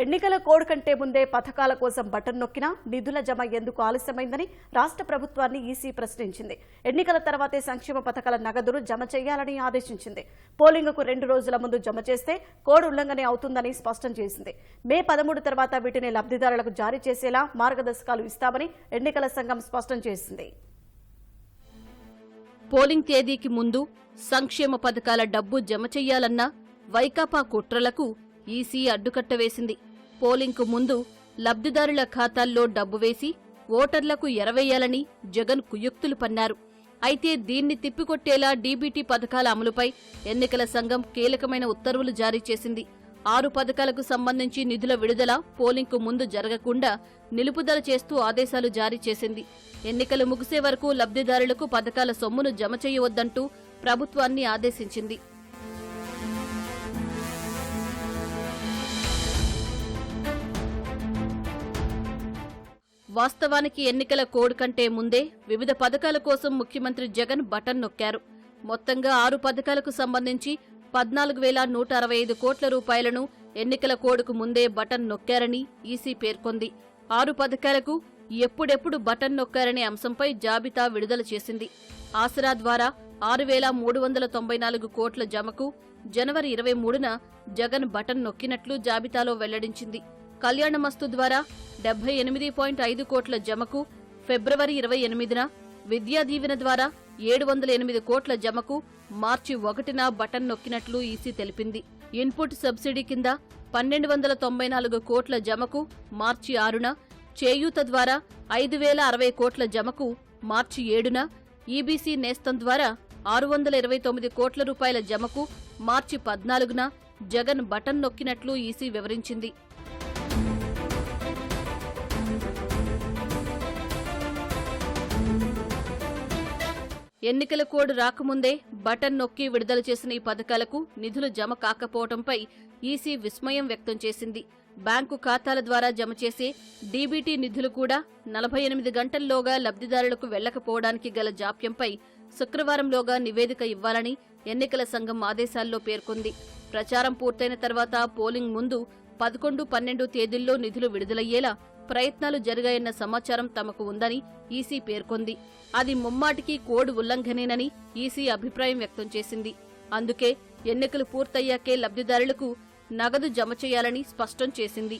ఎన్నికల కోడ్ కంటే ముందే పథకాల కోసం బటన్ నొక్కినా నిధుల జమ ఎందుకు ఆలస్యమైందని రాష్ట్ర ప్రభుత్వాన్ని ఈసీ ప్రశ్నించింది. ఎన్నికల తర్వాతే సంక్షేమ పథకాల నగదును జమ చేయాలని ఆదేశించింది. పోలింగ్కు రెండు రోజుల ముందు జమ చేస్తే కోడ్ ఉల్లంఘన అవుతుందని స్పష్టం చేసింది. మే పదమూడు తర్వాత వీటిని లబ్ధిదారులకు జారీ చేసేలా మార్గదర్శకాలు ఇస్తామని ఎన్నికల సంఘం స్పష్టం చేసింది. పోలింగ్ తేదీకి ముందు సంక్షేమ పథకాల డబ్బు జమ చెయ్యాలన్న వైకాపా కుట్రలకు ఈసీ అడ్డుకట్ట వేసింది. పోలింగ్కు ముందు లబ్ధిదారుల ఖాతాల్లో డబ్బు వేసి ఓటర్లకు ఎరవేయాలని జగన్ కుయుక్తులు పన్నారు. అయితే దీన్ని తిప్పికొట్టేలా డీబీటీ పథకాల అమలుపై ఎన్నికల సంఘం కీలకమైన ఉత్తర్వులు జారీ చేసింది. ఆరు పథకాలకు సంబంధించి నిధుల విడుదల పోలింగ్కు ముందు జరగకుండా నిలుపుదల చేస్తూ ఆదేశాలు జారీ చేసింది. ఎన్నికలు ముగిసే వరకు లబ్ధిదారులకు పథకాల సొమ్మును జమ చేయవద్దంటూ ప్రభుత్వాన్ని ఆదేశించింది. వాస్తవానికి ఎన్నికల కోడ్ కంటే ముందే వివిధ పథకాల కోసం ముఖ్యమంత్రి జగన్ బటన్ నొక్కారు. మొత్తంగా ఆరు పథకాలకు సంబంధించి పద్నాలుగు వేల నూట అరవై ఐదు కోట్ల రూపాయలను ఎన్నికల కోడ్కు ముందే బటన్ నొక్కారని ఈసీ పేర్కొంది. ఆరు పథకాలకు ఎప్పుడెప్పుడు బటన్ నొక్కారనే అంశంపై జాబితా విడుదల చేసింది. ఆసరా ద్వారా ఆరు వేల మూడు వందల తొంభై నాలుగు కోట్ల జమకు జనవరి ఇరవై మూడున జగన్ బటన్ నొక్కినట్లు జాబితాలో వెల్లడించింది. కళ్యాణమస్తు ద్వారా డెబ్బై ఎనిమిది పాయింట్ ఐదు కోట్ల జమకు ఫిబ్రవరి ఇరవై ఎనిమిదిన విద్యా దీవెన ద్వారా ఏడు వందల ఎనిమిది కోట్ల జమకు మార్చి ఒకటిన బటన్ నొక్కినట్లు ఈసీ తెలిపింది. ఇన్పుట్ సబ్సిడీ కింద పన్నెండు వందల తొంభై నాలుగు కోట్ల జమకు మార్చి ఆరున చేయూత ద్వారా ఐదు వేల అరవై కోట్ల జమకు మార్చి ఏడున ఈబీసీ నేస్తం ద్వారా ఆరు వందల ఇరవై తొమ్మిది కోట్ల రూపాయల జమకు మార్చి పద్నాలుగున జగన్ బటన్ నొక్కినట్లు ఈసీ వివరించింది. ఎన్నికల కోడ్ రాకముందే బటన్ నొక్కి విడుదల చేసిన ఈ పథకాలకు నిధులు జమ కాకపోవడంపై ఈసీ విస్మయం వ్యక్తం చేసింది. బ్యాంకు ఖాతాల ద్వారా జమ చేసే డీబీటీ నిధులు కూడా నలభై ఎనిమిది గంటల్లోగా లబ్ధిదారులకు వెళ్ళకపోవడానికి గల జాప్యంపై శుక్రవారంలోగా నివేదిక ఇవ్వాలని ఎన్నికల సంఘం ఆదేశాల్లో పేర్కొంది. ప్రచారం పూర్తయిన తర్వాత పోలింగ్ ముందు పదకొండు పన్నెండు తేదీల్లో నిధులు విడుదలయ్యేలా ప్రయత్నాలు జరిగాయన్న సమాచారం తమకు ఉందని ఈసీ పేర్కొంది. అది ముమ్మాటికి కోడ్ ఉల్లంఘనేనని ఈసీ అభిప్రాయం వ్యక్తం చేసింది. అందుకే ఎన్నికలు పూర్తయ్యాకే లబ్ధిదారులకు నగదు జమ చేయాలని స్పష్టం చేసింది.